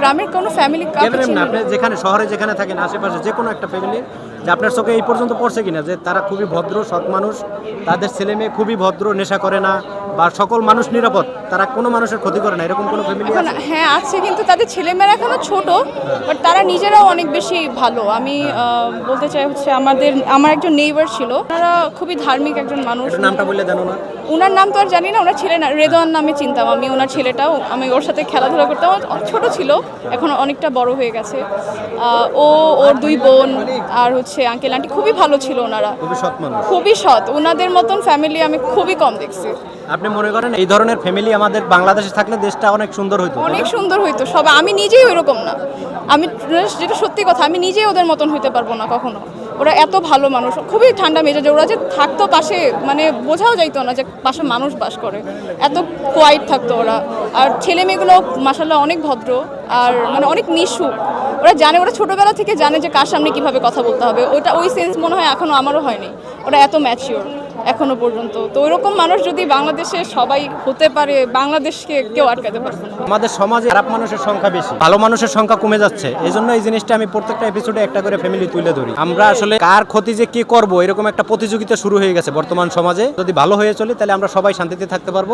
গ্রামের কোনো ফ্যামিলি। আপনি যেখানে শহরে যেখানে থাকেন আশেপাশে যে কোনো একটা ফ্যামিলি যে আপনার চোখে এই পর্যন্ত পড়ছে কিনা যে তারা খুবই ভদ্র সৎ মানুষ তাদের ছেলে মেয়ে খুবই ভদ্র নেশা করে না বা সকল মানুষ নিরাপদ তারা কোনো মানুষের ক্ষতি করে না এরকম কোনো ফ্যামিলি এখন হ্যাঁ আছে কিন্তু তাদের ছেলেমেয়েরা এখনও ছোট বাট তারা নিজেরাও অনেক বেশি ভালো। আমি বলতে চাই হচ্ছে আমাদের আমার একজন নেইবার ছিল ওনারা খুবই ধার্মিক একজন মানুষ। নামটা বললে দেন না ওনার নাম তো আর জানি না ওনার ছেলে না রেদওয়ান নামে চিনতাম আমি ওনার ছেলেটাও আমি ওর সাথে খেলাধুলা করতাম ছোট ছিল এখন অনেকটা বড় হয়ে গেছে। ও ওর দুই বোন আর হচ্ছে আঙ্কেল আন্টি খুবই ভালো ছিল ওনারা। খুবই সৎ ওনাদের মতন ফ্যামিলি আমি খুবই কম দেখছি। আপনি মনে করেন এই ধরনের ফ্যামিলি আমাদের বাংলাদেশে থাকলে দেশটা অনেক সুন্দর হইতো অনেক সুন্দর হইতো। সব আমি নিজেই ওইরকম না। আমি যেটা সত্যি কথা আমি নিজেই ওদের মতন হইতে পারব না কখনো। ওরা এত ভালো মানুষ। খুবই ঠান্ডা মেজাজে। ওরা যে থাকতো পাশে মানে বোঝাও যাইতো না যে পাশে মানুষ বাস করে। এত কোয়াইট থাকতো ওরা। আর ছেলে মেয়েগুলো মাসাল্লাহ অনেক ভদ্র আর মানে অনেক মিশুক ওরা জানে, ওরা ছোটোবেলা থেকে জানে যে কার সামনে কীভাবে কথা বলতে হবে। ওটা ওই সেন্স মনে হয় এখনও আমারও হয়নি। ওরা এত ম্যাচিওর এখনও পর্যন্ত। তো ওইরকম মানুষ যদি বাংলাদেশে সবাই হতে পারে, বাংলাদেশকে কেউ আটকাতে পারবে আমাদের সমাজে খারাপ মানুষের সংখ্যা বেশি। ভালো মানুষের সংখ্যা কমে যাচ্ছে। এই জন্য এই জিনিসটা আমি প্রত্যেকটা এপিসোডে একটা করে ফ্যামিলি তুলে ধরি। আমরা আসলে কার ক্ষতি যে কি করব, এরকম একটা প্রতিযোগিতা শুরু হয়ে গেছে বর্তমান সমাজে। যদি ভালো হয়ে চলে, তাহলে আমরা সবাই শান্তিতে থাকতে পারব।